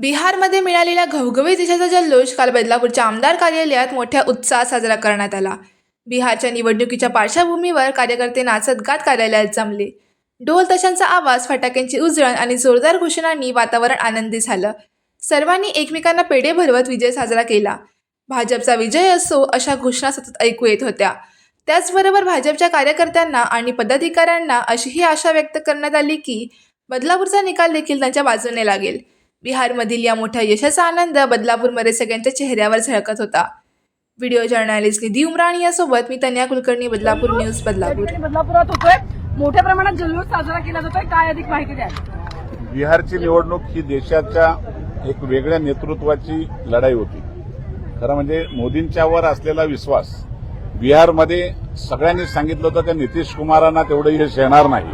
बिहारमध्ये मिळालेला घवघवीत यशाचा जल्लोष काल बदलापूरच्या आमदार कार्यालयात मोठ्या उत्साहात साजरा करण्यात आला. बिहारच्या निवडणुकीच्या पार्श्वभूमीवर कार्यकर्ते नाचत गात कार्यालयात जमले. ढोल तशांचा आवाज फटाक्यांची उजळण आणि जोरदार घोषणांनी वातावरण आनंदी झालं. सर्वांनी एकमेकांना पेढे भरवत विजय साजरा केला. भाजपचा विजय असो अशा घोषणा सतत ऐकू येत होत्या. त्याचबरोबर भाजपच्या कार्यकर्त्यांना आणि पदाधिकाऱ्यांना अशीही आशा व्यक्त करण्यात आली की बदलापूरचा निकाल देखील त्यांच्या बाजूने लागेल. बिहारमधील या मोठ्या यशाचा आनंद बदलापूरमध्ये सगळ्यांच्या चेहऱ्यावर झळकत होता. व्हिडिओ जर्नलिस्ट निधी उमराणी यासोबत मी तन्या कुलकर्णी बदलापूर न्यूज बदलापूर. बदलापुरात होतोय. मोठ्या प्रमाणात जल्लोष साजरा केला जातोय. काय अधिक माहिती द्या बिहारची निवडणूक ही देशाच्या एक वेगळ्या नेतृत्वाची लढाई होती. खरं म्हणजे मोदींच्यावर असलेला विश्वास बिहारमध्ये सगळ्यांनी सांगितलं होतं की नितीश कुमारांना तेवढं यश येणार नाही.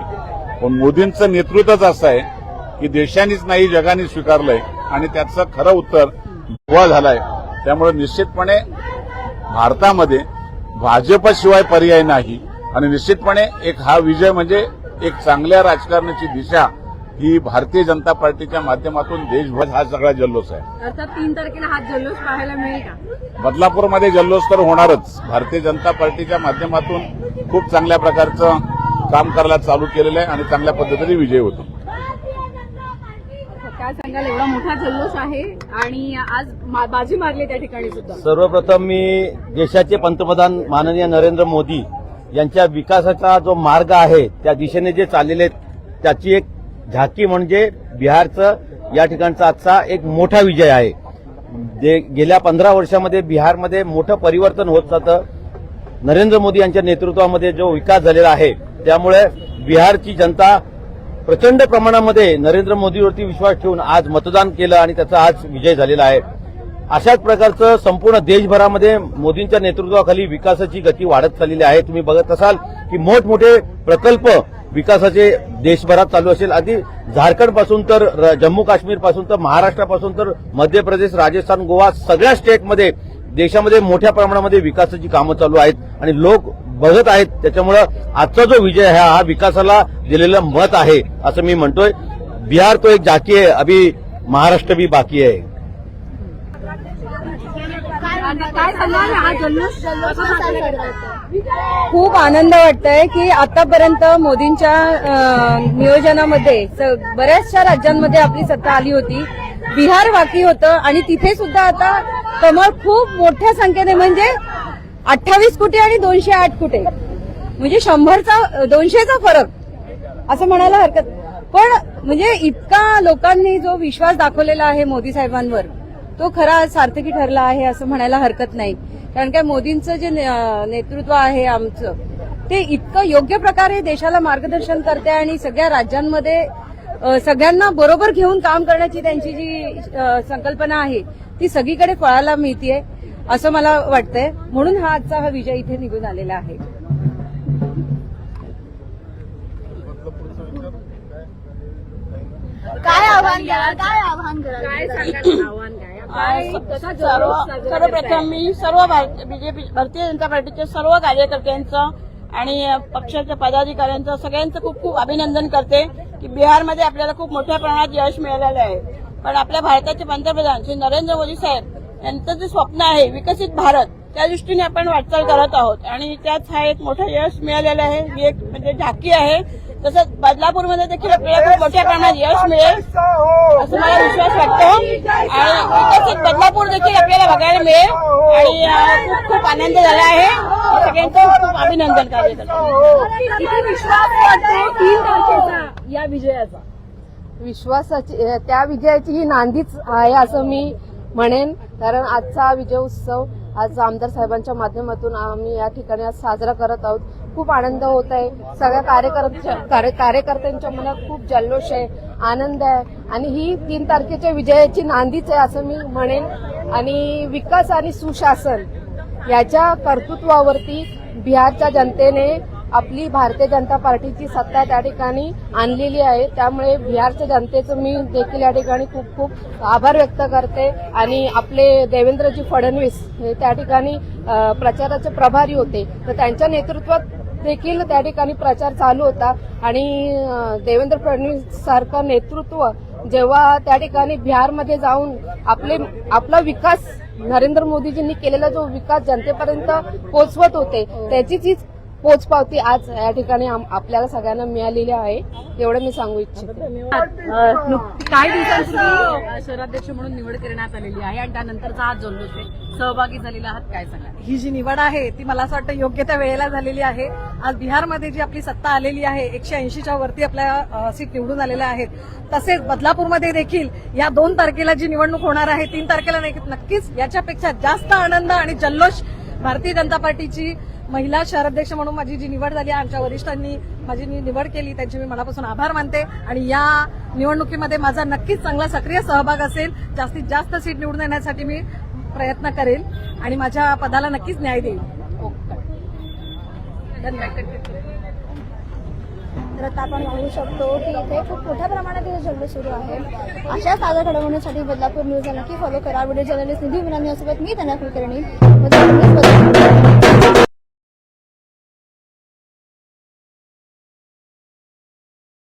पण मोदींचं नेतृत्वच असं आहे की देशानेच नाही जगाने स्वीकारलंय. आणि त्याचं खरं उत्तर गोवा झालाय. त्यामुळे निश्चितपणे भारतामध्ये भाजपशिवाय पर्याय नाही. आणि निश्चितपणे एक हा विजय म्हणजे एक चांगल्या राजकारणाची दिशा ही भारतीय जनता पार्टीच्या माध्यमातून देशभर हा सगळा जल्लोष आहे. अर्थात तीन तारखेला हा जल्लोष पाहायला मिळेल का? बदलापूरमध्ये जल्लोष तर होणारच. भारतीय जनता पार्टीच्या माध्यमातून खूप चांगल्या प्रकारचं काम करायला चालू केलेलं आहे आणि चांगल्या पद्धतीने विजय होतो. काय सांगाल एवढा मोठा जल्लोष आहे आणि आज मा- बाजी मारली त्या ठिकाणी सुद्धा. सर्वप्रथम मी देशाचे पंतप्रधान माननीय नरेंद्र मोदी यांच्या विकासाचा जो मार्ग आहे त्या दिशेने जे चाललेले आहेत, त्याची एक झाकी म्हणजे बिहारचं या ठिकाणचा आजचा एक मोठा विजय आहे. जे गेल्या पंधरा वर्षामध्ये बिहारमध्ये मोठं परिवर्तन होत जातं. नरेंद्र मोदी यांच्या नेतृत्वामध्ये जो विकास झालेला आहे त्यामुळे बिहारची जनता प्रचंड प्रमाणामध्ये नरेंद्र मोदीवरती विश्वास ठेवून आज मतदान केलं आणि त्याचा आज विजय झालेला आहे. अशाच प्रकारचं संपूर्ण देशभरामध्ये मोदींच्या नेतृत्वाखाली विकासाची गती वाढत चाललेली आहे. तुम्ही बघत असाल की मोठमोठे प्रकल्प विकासाचे देशभरात चालू असेल. आधी झारखंडपासून तर र- जम्मू काश्मीरपासून तर महाराष्ट्रापासून तर मध्य प्रदेश राजस्थान गोवा सगळ्या स्टेटमध्ये देशामध्ये मोठ्या प्रमाणामध्ये विकासाची कामं चालू आहेत. आणि लोक बघत आहेत. त्याच्यामुळं आजचा जो विजय आहे हा विकासाला दिलेलं मत आहे असं मी म्हणतोय. बिहार तो एक जाकी आहे अभी महाराष्ट्र भी बाकी आहे. खूप आनंद वाटतोय की आतापर्यंत मोदींच्या नियोजनामध्ये बऱ्याचशा राज्यांमध्ये आपली सत्ता आली होती. बिहार बाकी होतं आणि तिथे सुद्धा आता कमळ खूप मोठ्या संख्येने म्हणजे अठ्ठावीस कुठे आणि दोनशे आठ कुठे? म्हणजे शंभरचा दोनशेचा फरक. असं म्हणायला हरकत पण म्हणजे इतका लोकांनी जो विश्वास दाखवलेला आहे मोदी साहेबांवर तो खरा सार्थकी ठरला आहे असं म्हणायला हरकत नाही. कारण काय मोदींचं जे ने- नेतृत्व आहे आमचं ते इतकं योग्य प्रकारे देशाला मार्गदर्शन करते आणि सगळ्या राज्यांमध्ये सगळ्यांना बरोबर घेऊन काम करण्याची त्यांची जी संकल्पना आहे ती सगळीकडे फळाला मिळतीये. असं मला वाटतंय. म्हणून हा आजचा हा विजय इथे निघून आलेला आहे. काय आव्हान काय आव्हान सर्वप्रथम? मी सर्व बीजेपी भारतीय जनता पार्टीच्या सर्व कार्यकर्त्यांचं आणि पक्षाच्या पदाधिकाऱ्यांचं सगळ्यांचं खूप खूप अभिनंदन करते की बिहारमध्ये आपल्याला खूप मोठ्या प्रमाणात यश मिळालेलं आहे. पण आपल्या भारताचे पंतप्रधान श्री नरेंद्र मोदी साहेब यांचं जे स्वप्न आहे विकसित भारत त्या दृष्टीने आपण वाटचाल करत आहोत. आणि त्यात हा एक मोठं यश मिळालेलं आहे. ही एक म्हणजे झाकी आहे. तसंच बदलापूरमध्ये देखील आपल्याला खूप मोठ्या प्रमाणात यश मिळेल असं मला विश्वास वाटतो. आणि विकसित बदलापूर देखील आपल्याला बघायला मिळेल. आणि खूप खूप आनंद झाला आहे. सगळ्यांचं खूप अभिनंदन कार्य तारखेचा या विजयाचा? विश्वासाची त्या विजयाची ही नांदीच आहे असं मी म्हणेन. कारण आजचा विजय उत्सव आज आमदार साहेबांच्या माध्यमातून आम्ही या ठिकाणी आज साजरा करत आहोत. खूप आनंद होत आहे. सगळ्या कार्यकर्त्या कार्य- कार्यकर्त्यांच्या मनात खूप जल्लोष आहे आनंद आहे. आणि ही तीन तारखेच्या विजयाची नांदीच आहे असं मी म्हणेन. आणि विकास आणि सुशासन याच्या कर्तृत्वावरती बिहारच्या जनतेने आपली भारतीय जनता पार्टीची सत्ता त्या ठिकाणी आणलेली आहे. त्यामुळे बिहारच्या जनतेचं मी देखील या ठिकाणी खूप खूप आभार व्यक्त करते. आणि आपले देवेंद्रजी फडणवीस हे त्या ठिकाणी प्रचाराचे प्रभारी होते. तर त्यांच्या नेतृत्वात देखील त्या ठिकाणी प्रचार चालू होता. आणि देवेंद्र फडणवीस सारखं नेतृत्व जेव्हा त्या ठिकाणी बिहारमध्ये जाऊन आपले आपला विकास नरेंद्र मोदीजींनी केलेला जो विकास जनतेपर्यंत पोचवत होते त्याची जी पोचपावती आज या ठिकाणी आपल्याला सगळ्यांना मिळालेली आहे. एवढं मी सांगू इच्छिते. काही दिवसांपूर्वी शहराध्यक्ष म्हणून निवड करण्यात आलेली आहे आणि त्यानंतरचा हा जल्लोष आहे सहभागी झालेला आहात काय सांगा ही जी निवड आहे ती मला असं वाटतं योग्य त्या वेळेला झालेली आहे. आज बिहारमध्ये जी आपली सत्ता आलेली आहे एकशे ऐंशीच्या वरती आपल्या सीट निवडून आलेल्या आहेत. तसेच बदलापूरमध्ये देखील या दोन तारखेला जी निवडणूक होणार आहे तीन तारखेला नाही- नक्कीच याच्यापेक्षा जास्त आनंद आणि जल्लोष भारतीय जनता पार्टीची महिला शहराध्यक्ष म्हणून माझी जी निवड झाली आहे, आमच्या वरिष्ठांनी माझी मी निवड केली त्यांची मी मनापासून आभार मानते. आणि या निवडणुकीमध्ये माझा नक्कीच चांगला सक्रिय सहभाग असेल. जास्तीत जास्त सीट निवडून येण्यासाठी मी प्रयत्न करेल आणि माझ्या पदाला नक्कीच न्याय देईल. तर आता आपण पाहू शकतो की इथे खूप मोठ्या प्रमाणात इथे जल्लोष सुरू आहे. अशा ताज्या घडवण्यासाठी बदलापूर न्यूज नक्की फॉलो करा. व्हिडिओ जर्नलिस्ट निधी विराणी सोबत मी त्यांना कुलकर्णी. बदलापूर